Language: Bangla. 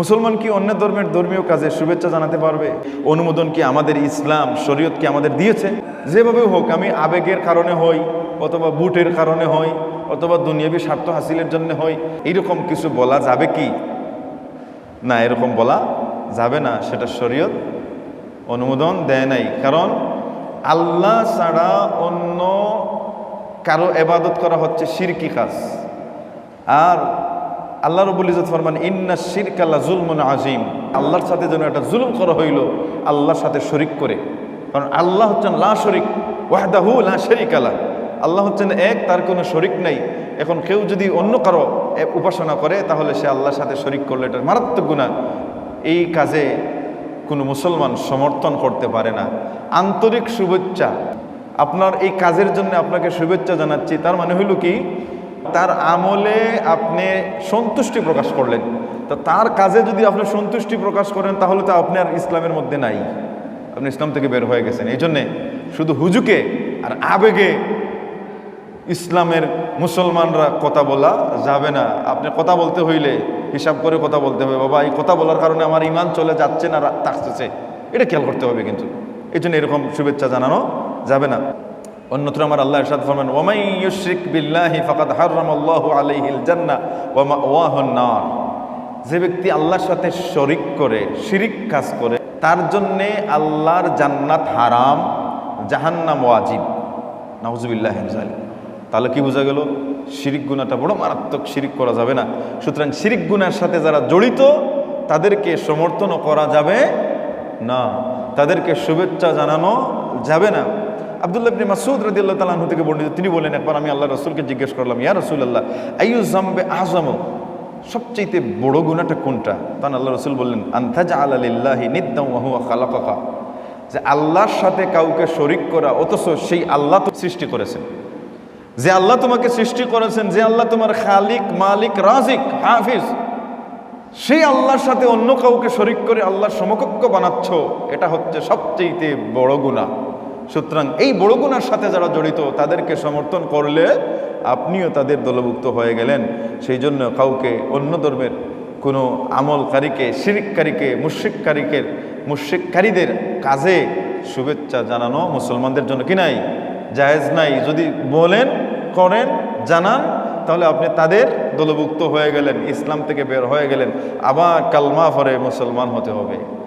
মুসলমান কি অন্য ধর্মের ধর্মীয় কাজে শুভেচ্ছা জানাতে পারবে? অনুমোদন কি আমাদের ইসলাম? শরীয়ত কি আমাদের দিয়েছে? যেভাবে হোক, আমি আবেগের কারণে হই, অথবা বুটের কারণে হই, অথবা দুনিয়াবী স্বার্থ হাসিলের জন্য হই, এইরকম কিছু বলা যাবে কি? না, এরকম বলা যাবে না, সেটা শরীয়ত অনুমোদন দেয় নাই। কারণ আল্লাহ ছাড়া অন্য কারও এবাদত করা হচ্ছে শিরকি কাজ। আর আল্লাহ রবুল ইজত ফরমান, ইন্না শিরক আল্লাহ জুলমন আজিম আল্লাহর সাথে যেন একটা জুলুম করা হইল, আল্লাহর সাথে শরিক করে। কারণ আল্লাহ হচ্ছেন লা শরিক, ওয়াহদাহু লা শরিক আল্লাহ আল্লাহ হচ্ছেন এক, তার কোনো শরিক নাই। এখন কেউ যদি অন্য কারও উপাসনা করে, তাহলে সে আল্লাহর সাথে শরিক করলে এটা মারাত্মক গুণা এই কাজে কোনো মুসলমান সমর্থন করতে পারে না। আন্তরিক শুভেচ্ছা। আপনার এই কাজের জন্য আপনাকে শুভেচ্ছা জানাচ্ছি। তার মানে হইল কি? তার আমলে আপনি সন্তুষ্টি প্রকাশ করলেন। তো তার কাজে যদি আপনি সন্তুষ্টি প্রকাশ করেন, তাহলে তো আপনি আর ইসলামের মধ্যে নাই। আপনি ইসলাম থেকে বের হয়ে গেছেন। এই জন্যে শুধু হুজুকে আর আবেগে ইসলামের মুসলমানরা কথা বলা যাবে না। আপনি কথা বলতে হইলে, হিসাব করে কথা বলতে হবে। বাবা, এই কথা বলার কারণে আমার ইমান চলে যাচ্ছে না থাকতেছে। এটা খেয়াল করতে হবে কিন্তু। এই জন্য এরকম শুভেচ্ছা জানানো যাবে না। অন্যত্র আমার আল্লাহ ইরশাদ ফরমান ওয়ামাই ইউশরিক বিল্লাহি ফাকাদ হারামাল্লাহু আলাইহিল জান্নাহ ওয়া মাওয়াহুন নার যে ব্যক্তি আল্লাহর সাথে শরিক করে, শিরিক কাজ করে, তার জন্যে আল্লাহর জান্নাত হারাম, জাহান্নাম ওয়াজিব। নাউজুবিল্লাহ জালিম তাহলে কি বোঝা গেল? শিরিক গুণাটা বড় মারাত্মক শিরিক করা যাবে না। সুতরাং শিরিক গুনার সাথে যারা জড়িত, তাদেরকে সমর্থনও করা যাবে না। তাদেরকে শুভেচ্ছা জানানো যাবে না। আব্দুল্লাহ মাসুদ রাদিয়াল্লাহু তাআলা আনহু থেকে বর্ণিত, তিনি বলেন একবার আমি আল্লাহ রাসূলকে জিজ্ঞেস করলাম, ইয়া রাসূলুল্লাহ, আইয়ু জামবে আযমু সবচেয়ে বড় গুণাটা কোনটা? তখন আল্লাহ রসুল বললেন আন্তাজা আল্লাহি খালাকাকা। যে আল্লাহর সাথে কাউকে শরিক করা, অথচ সেই আল্লাহ তো সৃষ্টি করেছেন। যে আল্লাহ তোমাকে সৃষ্টি করেছেন, যে আল্লাহ তোমার খালিক, মালিক, রাজিক, হাফিজ, সেই আল্লাহর সাথে অন্য কাউকে শরিক করে আল্লাহর সমকক্ষ বানাচ্ছ, এটা হচ্ছে সবচেয়ে বড় গুণা সুতরাং এই বড় গুণার সাথে যারা জড়িত, তাদেরকে সমর্থন করলে আপনিও তাদের দলভুক্ত হয়ে গেলেন। সেই জন্য কাউকে অন্য ধর্মের কোনো আমলকারীকে, শিরিককারীকে, মুশ্রিককারীকে, মুশ্রিককারীদের কাজে শুভেচ্ছা জানানো মুসলমানদের জন্য কি নাই? জায়েজ নাই। যদি বলেন, করেন, জানান, তাহলে আপনি তাদের দলভুক্ত হয়ে গেলেন, ইসলাম থেকে বের হয়ে গেলেন। আবার কালমা ফরে মুসলমান হতে হবে।